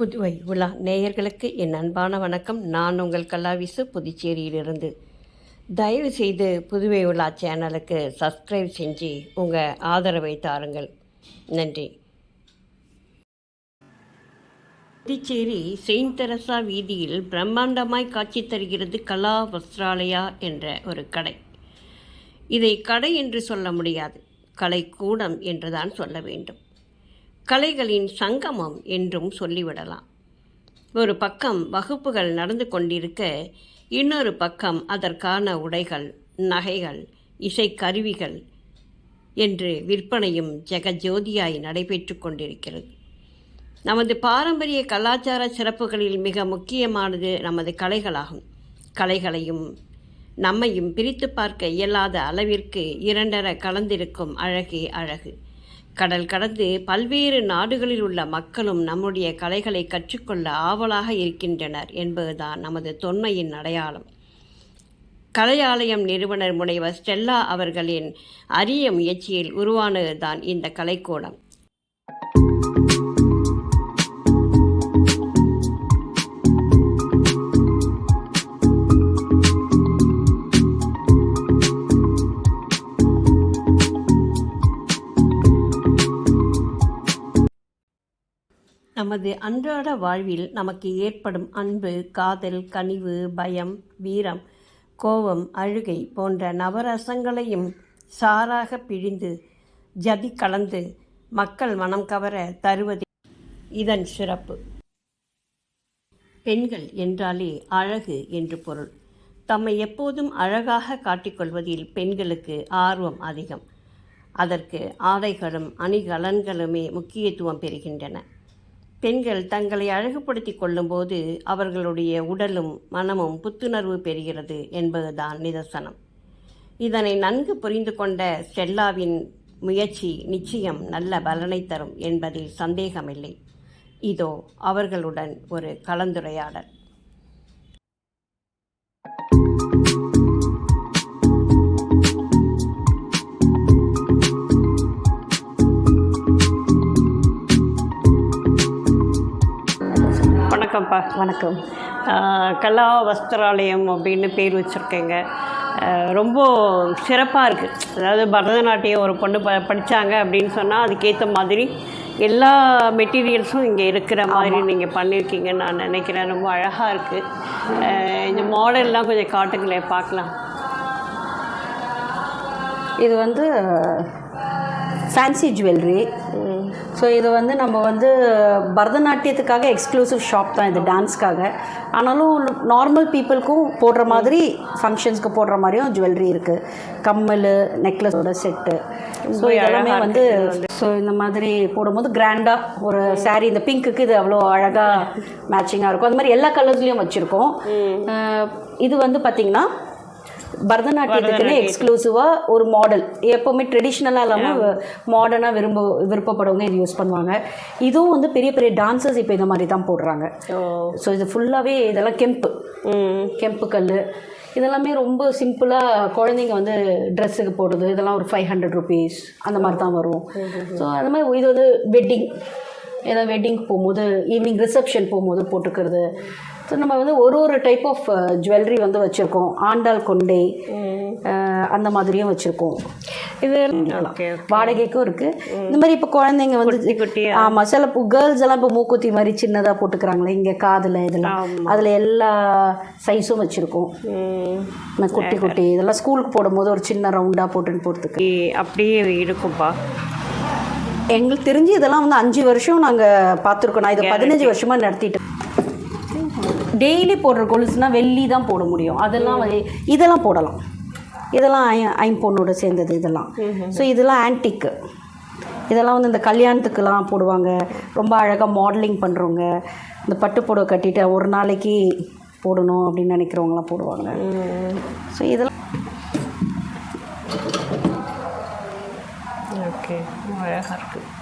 புதுவை உலா நேயர்களுக்கு என் அன்பான வணக்கம். நான் உங்கள் கல்லாவிசு புதுச்சேரியிலிருந்து. தயவு செய்து புதுவை உலா சேனலுக்கு சப்ஸ்கிரைப் செஞ்சு உங்கள் ஆதரவை தாருங்கள். நன்றி. புதுச்சேரி செயின்ட் தெரசா வீதியில் பிரம்மாண்டமாய் காட்சி தருகிறது கலா வஸ்திராலயா என்ற ஒரு கடை. இதை கடை என்று சொல்ல முடியாது. கலைக்கூடம் என்றுதான் சொல்ல வேண்டும். கலைகளின் சங்கமம் என்றும் சொல்லிவிடலாம். ஒரு பக்கம் வகுப்புகள் நடந்து கொண்டிருக்க இன்னொரு பக்கம் அதற்கான உடைகள் நகைகள் இசைக்கருவிகள் என்று விற்பனையும் ஜெகஜோதியாய் நடைபெற்று கொண்டிருக்கிறது. நமது பாரம்பரிய கலாச்சார சிறப்புகளில் மிக முக்கியமானது நமது கலைகளாகும். கலைகளையும் நம்மையும் பிரித்து பார்க்க இயலாத அளவிற்கு இரண்டர கலந்திருக்கும் அழகே அழகு. கடல் கடந்து பல்வேறு நாடுகளில் உள்ள மக்களும் நம்முடைய கலைகளை கற்றுக்கொள்ள ஆவலாக இருக்கின்றனர் என்பதுதான் நமது தொன்மையின் அடையாளம். கலையாலயம் நிறுவனர் முனைவர் ஸ்டெல்லா அவர்களின் அரிய முயற்சியில் உருவானதுதான் இந்த கலைக்கூடம். நமது அன்றாட வாழ்வில் நமக்கு ஏற்படும் அன்பு காதல் கனிவு பயம் வீரம் கோபம் அழுகை போன்ற நவரசங்களையும் சாராக பிழிந்து ஜதி கலந்து மக்கள் மனம் கவர தருவது இதன் சிறப்பு. பெண்கள் என்றாலே அழகு என்று பொருள். தம்மை எப்போதும் அழகாக காட்டிக்கொள்வதில் பெண்களுக்கு ஆர்வம் அதிகம். அதற்கு ஆடைகளும் அணிகலன்களுமே முக்கியத்துவம் பெறுகின்றன. பெண்கள் தங்களை அழகுபடுத்தி கொள்ளும்போது அவர்களுடைய உடலும் மனமும் புத்துணர்வு பெறுகிறது என்பதுதான் நிதர்சனம். இதனை நன்கு புரிந்து கொண்ட ஸ்டெல்லாவின் முயற்சி நிச்சயம் நல்ல பலனை தரும் என்பதில் சந்தேகமில்லை. இதோ அவர்களுடன் ஒரு கலந்துரையாடல். வணக்கம்ப்பா. வணக்கம். கலா வஸ்திராலயம் அப்படின்னு பேர் வச்சுருக்கேங்க. ரொம்ப சிறப்பாக இருக்குது அதாவது பரதநாட்டியம் ஒரு பொண்ணு ப படித்தாங்க அப்படின்னு சொன்னால் அதுக்கேற்ற மாதிரி எல்லா மெட்டீரியல்ஸும் இங்கே இருக்கிற மாதிரி நீங்கள் பண்ணியிருக்கீங்கன்னு நான் நினைக்கிறேன். ரொம்ப அழகாக இருக்குது இந்த மாடல்லாம் கொஞ்சம் காட்டுங்களேன் பார்க்கலாம். இது வந்து ஃபேன்சி ஜுவல்லரி ஸோ இது வந்து நம்ம வந்து பரதநாட்டியத்துக்காக எக்ஸ்க்ளூசிவ் ஷாப் தான் இது டான்ஸ்க்காக ஆனாலும் நார்மல் பீப்புளுக்கும் போடுற மாதிரி ஃபங்க்ஷன்ஸ்க்கு போடுற மாதிரியும் ஜுவல்லரி இருக்குது கம்மல் நெக்லஸோட செட்டு ஸோ எல்லாமே வந்து ஸோ இந்த மாதிரி போடும்போது கிராண்டாக ஒரு saree இந்த பிங்க்குக்கு இது அவ்வளோ அழகாக மேட்சிங்காக இருக்கும். அது மாதிரி எல்லா கலர்ஸ்லேயும் வச்சுருக்கோம். இது வந்து பார்த்திங்கன்னா பரதநாட்டியத்துக்குன்னு எக்ஸ்க்ளூசிவாக ஒரு மாடல் எப்போவுமே ட்ரெடிஷ்னலாக இல்லாமல் மாடர்னாக விரும்ப விருப்பப்படுறவங்க இது யூஸ் பண்ணுவாங்க. இதுவும் வந்து பெரிய பெரிய டான்சர்ஸ் இப்போ இந்த மாதிரி தான் போடுறாங்க. ஸோ இது ஃபுல்லாகவே இதெல்லாம் கெம்பு. கெம்பு கல் இதெல்லாமே ரொம்ப சிம்பிளாக குழந்தைங்க வந்து ட்ரெஸ்ஸுக்கு போடுறது. இதெல்லாம் ஒரு ஃபைவ் ஹண்ட்ரட் ருபீஸ் அந்த மாதிரி தான் வரும். ஸோ அது மாதிரி இது வந்து வெட்டிங் ஏதாவது வெட்டிங் போகும்போது ஈவினிங் ரிசப்ஷன் போகும்போது போட்டுக்கிறது. ஸோ நம்ம வந்து ஒரு ஒரு டைப் ஆஃப் ஜுவல்லரி வந்து வச்சுருக்கோம். ஆண்டாள் கொண்டை அஹ், அந்த மாதிரியும் வச்சுருக்கோம். இது வாடகைக்கும் இருக்குது இந்த மாதிரி இப்போ குழந்தைங்க வந்து குட்டியா. ஆமாம் சில கேர்ள்ஸ் எல்லாம் இப்போ மூக்குத்தி மாதிரி சின்னதாக போட்டுக்கிறாங்களே இங்கே காதில் இதெல்லாம். அதில் எல்லா சைஸும் வச்சுருக்கோம். குட்டி குட்டி. இதெல்லாம் ஸ்கூலுக்கு போடும்போது ஒரு சின்ன ரவுண்டாக போட்டுன்னு போகிறதுக்கு அப்படியே இருக்கும்ப்பா எங்களுக்கு தெரிஞ்சு இதெல்லாம் வந்து அஞ்சு வருஷம் நாங்கள் பார்த்துருக்கோம் நான் இதை பதினஞ்சு வருஷமாக நடத்திட்டு டெய்லி போடுற கொலுசுனா வெள்ளி தான் போட முடியும். அதெல்லாம் இதெல்லாம் போடலாம். இதெல்லாம் ஐ- ஐம்பொன்னோட சேர்ந்தது இதெல்லாம். ஸோ இதெல்லாம் ஆன்டிக்கு இதெல்லாம் வந்து இந்த கல்யாணத்துக்கெல்லாம் போடுவாங்க. ரொம்ப அழகாக மாடலிங் பண்ணுறவங்க இந்த பட்டு புடவை கட்டிட்டு ஒரு நாளைக்கு போடணும் அப்படின்னு நினைக்கிறவங்களாம் போடுவாங்க. ஸோ இதெல்லாம் ஓகே அழகாக இருக்குது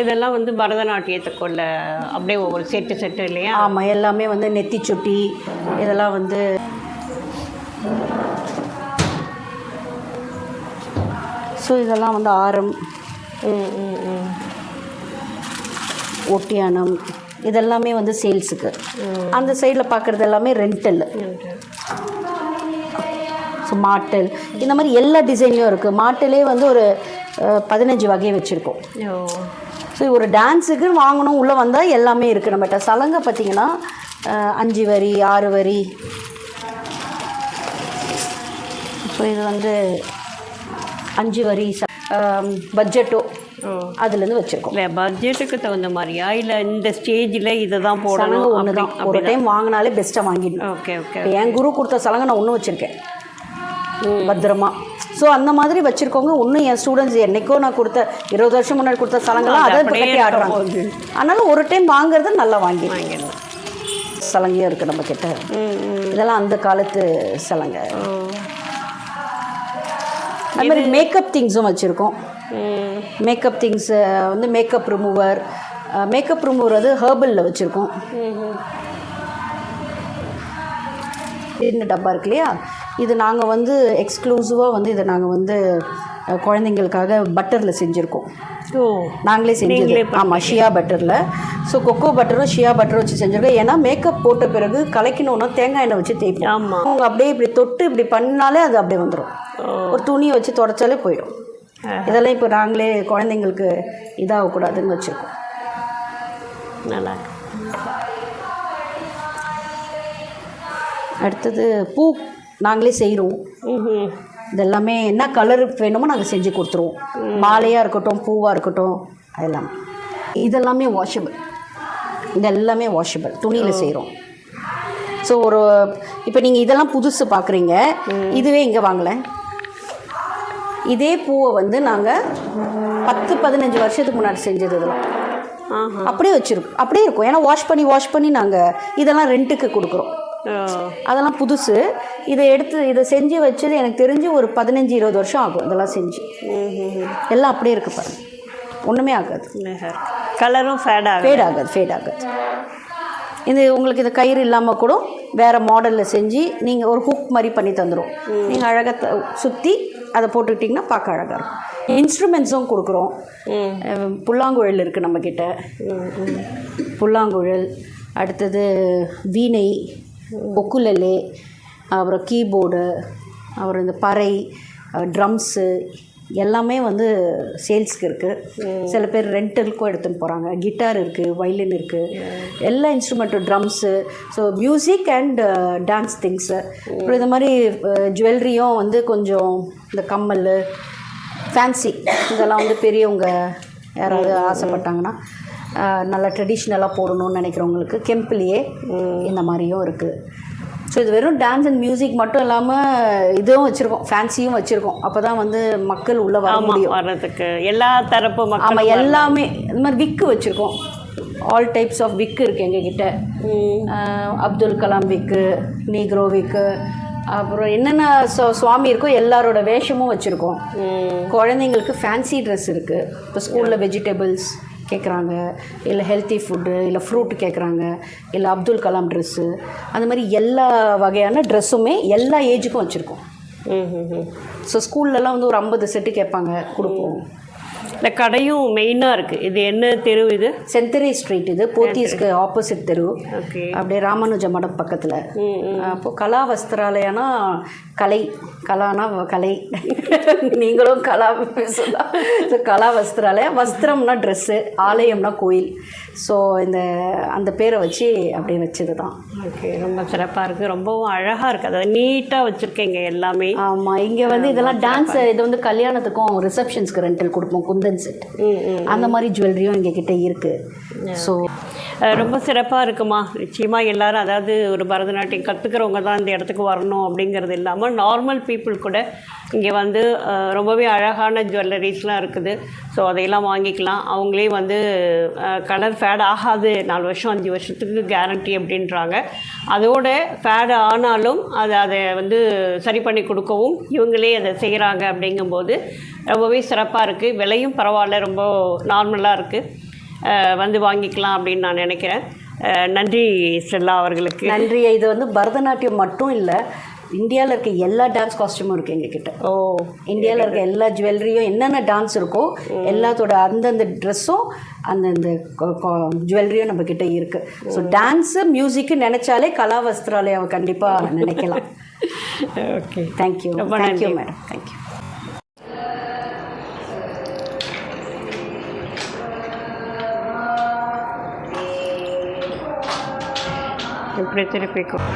இதெல்லாம் வந்து பரதநாட்டியத்துக்குள்ள அப்படியே ஒவ்வொரு செட்டு செட்டு இல்லையா? ஆமாம் எல்லாமே வந்து நெத்தி சுட்டி இதெல்லாம் வந்து ஸோ இதெல்லாம் வந்து ஆரம் ஒட்டியானம் இதெல்லாமே வந்து சேல்ஸுக்கு. அந்த சைடில் பார்க்குறது எல்லாமே ரெண்டல் ஸோ மாட்டல். இந்த மாதிரி எல்லா டிசைன்லையும் இருக்குது மாட்டலே வந்து ஒரு பதினஞ்சு வகை வச்சுருக்கோம். ஸோ ஒரு டான்ஸுக்கு வாங்கணும் உள்ளே வந்தால் எல்லாமே இருக்குது நம்மகிட்ட சலங்கை பார்த்தீங்கன்னா அஞ்சு வரி ஆறு வரி. ஸோ இது வந்து அஞ்சு வரி பட்ஜெட்டோ ஓ. அதுலேருந்து வச்சுருக்கோம். இல்லை பட்ஜெட்டுக்கு தகுந்த மாதிரியா? இல்லை இந்த ஸ்டேஜில் இதை தான் போடணும்? ஒன்று தான் ஒரு டைம் வாங்கினாலே பெஸ்ட்டாக வாங்கிடணும். ஓகே ஓகே என் குரு கொடுத்த சலங்கை நான் ஒன்றும் வச்சுருக்கேன். பத்திரமா. ஸோ அந்த மாதிரி வச்சுருக்கவங்க இன்னும் என் ஸ்டூடெண்ட்ஸ் என்னைக்கோ நான் கொடுத்த இருபது வருஷம் முன்னாடி கொடுத்த சலங்கெல்லாம் அதை இப்போ கட்டி ஆடுறாங்க. அதனால ஒரு டைம் வாங்குறது நல்லா வாங்கி சலங்கையும் இருக்குது நம்ம கிட்ட. இதெல்லாம் அந்த காலத்து சலங்கை. அது மாதிரி மேக்கப் திங்ஸும் வச்சுருக்கோம். மேக்கப் திங்ஸ் வந்து மேக்கப் ரிமூவர் மேக்கப் ரிமூவர் வந்து ஹேர்பலில் வச்சுருக்கோம். இந்த டப்பா இருக்கு இல்லையா? இது நாங்கள் வந்து எக்ஸ்க்ளூசிவாக வந்து இதை நாங்கள் வந்து குழந்தைங்களுக்காக பட்டரில் செஞ்சுருக்கோம். ஓ நாங்களே செஞ்சது. ஆமாம் ஷியா பட்டரில் ஸோ கொக்கோ பட்டரும் ஷியா பட்டரும் வச்சு செஞ்சுருக்கோம். ஏன்னா மேக்கப் போட்ட பிறகு கலக்கணுன்னா தேங்காய் எண்ணெய் வச்சு தேய்ப்போம். ஆமா. அவங்க அப்படியே இப்படி தொட்டு இப்படி பண்ணாலே அது அப்படியே வந்துடும் ஒரு துணியை வச்சு தொடச்சாலே போயிடும். இதெல்லாம் இப்போ நாங்களே குழந்தைங்களுக்கு இதாகக்கூடாதுன்னு வச்சுருக்கோம். நல்லா. அடுத்தது பூ. நாங்களே செய்கிறோம். இதெல்லாமே என்ன கலர் வேணுமோ நாங்கள் செஞ்சு கொடுத்துருவோம். மாலையாக இருக்கட்டும் பூவாக இருக்கட்டும் அதெல்லாமே. இதெல்லாமே வாஷபிள் இது எல்லாமே வாஷபிள் துணியில் செய்கிறோம் ஸோ ஒரு இப்போ நீங்கள் இதெல்லாம் புதுசு பார்க்குறீங்க இதுவே இங்கே வாங்கலை. இதே பூவை வந்து நாங்கள் பத்து பதினஞ்சு வருஷத்துக்கு முன்னாடி செஞ்சது இதெல்லாம். அப்படியே வச்சுருக்கோம் அப்படியே இருக்கும். ஏன்னா வாஷ் பண்ணி வாஷ் பண்ணி நாங்கள் இதெல்லாம் ரெண்ட்டுக்கு கொடுக்குறோம். அதெல்லாம் புதுசு. இதை எடுத்து இதை செஞ்சு வச்சது எனக்கு தெரிஞ்சு ஒரு பதினஞ்சு இருபது வருஷம் ஆகும் இதெல்லாம் செஞ்சு. எல்லாம் அப்படியே இருக்கு பாருங்க ஒன்றுமே ஆகாது. கலரும் ஃபேட் ஆகும் ஃபேட் ஆகாது ஃபேட் ஆகாது. இது உங்களுக்கு இந்த கயிறு இல்லாமல் கூட வேறு மாடலில் செஞ்சு நீங்கள் ஒரு ஹுக் மாதிரி பண்ணி தந்துடும் நீங்கள் அழகாக சுற்றி அதை போட்டுக்கிட்டிங்கன்னா பார்க்க அழகாக இருக்கும். இன்ஸ்ட்ருமெண்ட்ஸும் கொடுக்குறோம். புல்லாங்குழல் இருக்குது நம்மக்கிட்ட புல்லாங்குழல் அடுத்தது வீணை ஒக்குலலே அப்புறம் கீபோர்டு அப்புறம் இந்த பறை ட்ரம்ஸு எல்லாமே வந்து சேல்ஸ்க்கு இருக்குது சில பேர் ரெண்டலுக்கும் எடுத்துன்னு போகிறாங்க கிட்டார் இருக்குது வயலின் இருக்குது எல்லா இன்ஸ்ட்ருமெண்ட்டும் drums. So music and dance things அப்புறம் இந்த மாதிரி ஜுவல்லரியும் வந்து கொஞ்சம் இந்த கம்மல் ஃபேன்சி இதெல்லாம் வந்து பெரியவங்க யாராவது ஆசைப்பட்டாங்கன்னா நல்லா ட்ரெடிஷ்னலாக போடணும்னு நினைக்கிறவங்களுக்கு கெம்பிலேயே இந்த மாதிரியும் இருக்குது ஸோ இது வெறும் டான்ஸ் அண்ட் மியூசிக் மட்டும் இல்லாமல் இதுவும் வச்சுருக்கோம் ஃபேன்சியும் வச்சுருக்கோம். அப்போ தான் வந்து மக்கள் உள்ளே வர முடியும். வர்றதுக்கு எல்லா தரப்பு ஆமாம் எல்லாமே இந்த மாதிரி விக்கு வச்சுருக்கோம். ஆல் டைப்ஸ் ஆஃப் விக்கு இருக்குது எங்ககிட்ட. அப்துல் கலாம் விக்கு நீக்ரோ விக்கு அப்புறம் என்னென்ன சுவாமி இருக்கோ எல்லாரோட வேஷமும் வச்சுருக்கோம். குழந்தைங்களுக்கு ஃபேன்சி ட்ரெஸ் இருக்குது இப்போ ஸ்கூலில் வெஜிடபிள்ஸ் கேட்குறாங்க இல்லை ஹெல்த்தி ஃபுட்டு இல்லை ஃப்ரூட் கேட்குறாங்க இல்லை அப்துல் கலாம் ட்ரெஸ்ஸு அந்த மாதிரி எல்லா வகையான ட்ரெஸ்ஸுமே எல்லா ஏஜுக்கும் வச்சுருக்கோம். ஸோ ஸ்கூல்லலாம் வந்து ஒரு ஐம்பது செட்டு கேட்பாங்க கொடுப்போம். இந்த கடையும் மெயினாக இருக்குது இது என்ன தெரு இது? சென்தரி ஸ்ட்ரீட் இது. போத்தீஸ்க்கு ஆப்போசிட் தெரு. ஓகே. அப்படியே ராமானுஜ மடம் பக்கத்தில். அப்போது கலா வஸ்திராலயனா கலை. கலானா கலை. நீங்களும் கலா பேசலாம் ஸோ கலா வஸ்திராலயம். வஸ்திரம்னா ட்ரெஸ்ஸு ஆலயம்னா கோயில். ஸோ இந்த அந்த பேரை வச்சு அப்படியே வச்சது தான் ஓகே. ரொம்ப சிறப்பாக இருக்குது ரொம்பவும் அழகாக இருக்குது அதாவது நீட்டாக வச்சுருக்கீங்க எல்லாமே. ஆமாம் இங்கே வந்து இதெல்லாம் டான்ஸ் இது வந்து கல்யாணத்துக்கும் ரிசப்ஷன்ஸ்க்கு ரெண்டல் கொடுப்போம். குந்தன் செட் அந்த மாதிரி ஜுவல்லரியும் எங்கள் கிட்ட இருக்குது ஸோ ரொம்ப சிறப்பாக இருக்குமா? நிச்சயமாக எல்லாரும் அதாவது ஒரு பரதநாட்டியம் கற்றுக்கிறவங்க தான் இந்த இடத்துக்கு வரணும் அப்படிங்கிறது இல்லாமல் நார்மல் பீப்புள் கூட இங்கே வந்து ரொம்பவே அழகான ஜுவல்லரிஸ்லாம் இருக்குது. ஸோ அதையெல்லாம் வாங்கிக்கலாம். அவங்களே வந்து கலர் ஃபேட் ஆகாது. நாலு வருஷம் அஞ்சு வருஷத்துக்கு கேரண்டி அப்படின்றாங்க. அதோட ஃபேட் ஆனாலும் அதை அதை வந்து சரி பண்ணி கொடுக்கவும் இவங்களே அதை செய்கிறாங்க அப்படிங்கும்போது ரொம்பவே சிறப்பாக இருக்குது விலையும் பரவாயில்ல ரொம்ப நார்மலாக இருக்குது வந்து வாங்கிக்கலாம் அப்படின்னு நான் நினைக்கிறேன். நன்றி ஸ்டெல்லா அவர்களுக்கு. நன்றி. இது வந்து பரதநாட்டியம் மட்டும் இல்லை இந்தியாவில் இருக்க எல்லா டான்ஸ் காஸ்டியூமும் இருக்குது எங்ககிட்ட. ஓ. இந்தியாவில் இருக்க எல்லா ஜுவல்லரியும் என்னென்ன டான்ஸ் இருக்கோ எல்லாத்தோட அந்தந்த ட்ரெஸ்ஸும் அந்தந்த ஜுவல்லரியும் நம்மக்கிட்ட இருக்குது ஸோ டான்ஸு மியூசிக்கு நினச்சாலே கலா வஸ்திராலயம் கண்டிப்பாக நினைக்கலாம். Okay thank you thank you. Madam thank you இப்படி திருப்பிக்கும்